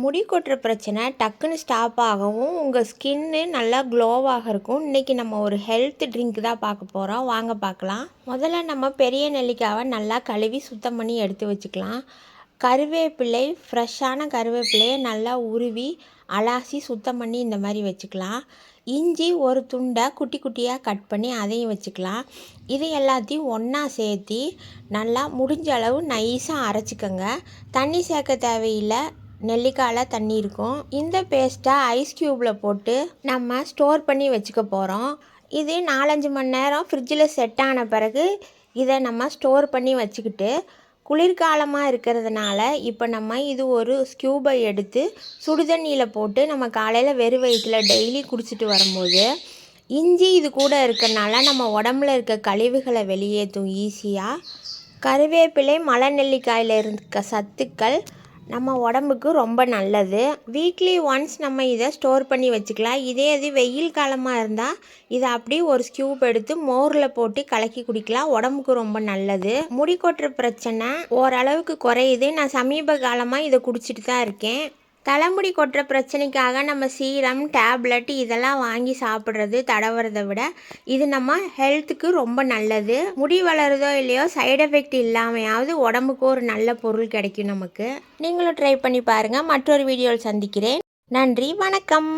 முடி கொட்டுற பிரச்சனை டக்குன்னு ஸ்டாப் ஆகவும் உங்கள் ஸ்கின்னு நல்லா க்ளோவாக இருக்கும். இன்றைக்கி நம்ம ஒரு ஹெல்த் ட்ரிங்க் தான் பார்க்க போகிறோம் வாங்க பார்க்கலாம். முதல்ல நம்ம பெரிய நெல்லிக்காவை நல்லா கழுவி சுத்தம் பண்ணி எடுத்து வச்சுக்கலாம். கருவேப்பிலை ஃப்ரெஷ்ஷான கருவேப்பிலையை நல்லா உருவி அலாசி சுத்தம் பண்ணி இந்த மாதிரி வச்சுக்கலாம். இஞ்சி ஒரு துண்டை குட்டி குட்டியாக கட் பண்ணி அதையும் வச்சுக்கலாம். இது எல்லாத்தையும் ஒன்றா சேர்த்தி நல்லா முடிஞ்ச அளவு நைஸாக அரைச்சிக்கோங்க. தண்ணி சேர்க்க தேவையில்லை. நெல்லிக்காயில் தண்ணி இருக்கும். இந்த பேஸ்ட்டை ஐஸ் க்யூப்பில் போட்டு நம்ம ஸ்டோர் பண்ணி வச்சுக்க போகிறோம் இது நாலஞ்சு மணி நேரம் ஃப்ரிட்ஜில் செட் ஆன பிறகு இதை நம்ம ஸ்டோர் பண்ணி வச்சுக்கிட்டு குளிர்காலமாக இருக்கிறதுனால இப்போ நம்ம இது ஒரு ஸ்கியூபை எடுத்து சுடுதண்ணியில் போட்டு நம்ம காலையில் வெறும் வயிற்றில் டெய்லி குடிச்சிட்டு வரும்போது இஞ்சி இது கூட இருக்கிறனால நம்ம உடம்புல இருக்க கழிவுகளை வெளியேற்றும் ஈஸியாக கருவேப்பிலை மலை நெல்லிக்காயில் இருக்க சத்துக்கள் நம்ம உடம்புக்கு ரொம்ப நல்லது. வீக்லி ஒன்ஸ் நம்ம இதை ஸ்டோர் பண்ணி வச்சுக்கலாம். இதே இது வெயில் காலமாக இருந்தால் இதை அப்படியே ஒரு ஸ்கியூப் எடுத்து மோரில் போட்டு கலக்கி குடிக்கலாம். உடம்புக்கு ரொம்ப நல்லது. முடி கொட்டுற பிரச்சனை ஓரளவுக்கு குறையுது. நான் சமீப காலமாக இதை குடிச்சிட்டு தான் இருக்கேன். தலைமுடி கொட்டுற பிரச்சனைக்காக நம்ம சீரம் டேப்லெட் இதெல்லாம் வாங்கி சாப்பிட்றது தடவுறதை விட இது நம்ம ஹெல்த்துக்கு ரொம்ப நல்லது. முடி வளருதோ இல்லையோ சைடு எஃபெக்ட் இல்லாமையாவது உடம்புக்கு ஒரு நல்ல பொருள் கிடைக்கும் நமக்கு. நீங்களும் ட்ரை பண்ணி பாருங்கள் மற்றொரு வீடியோவில் சந்திக்கிறேன். நன்றி வணக்கம்.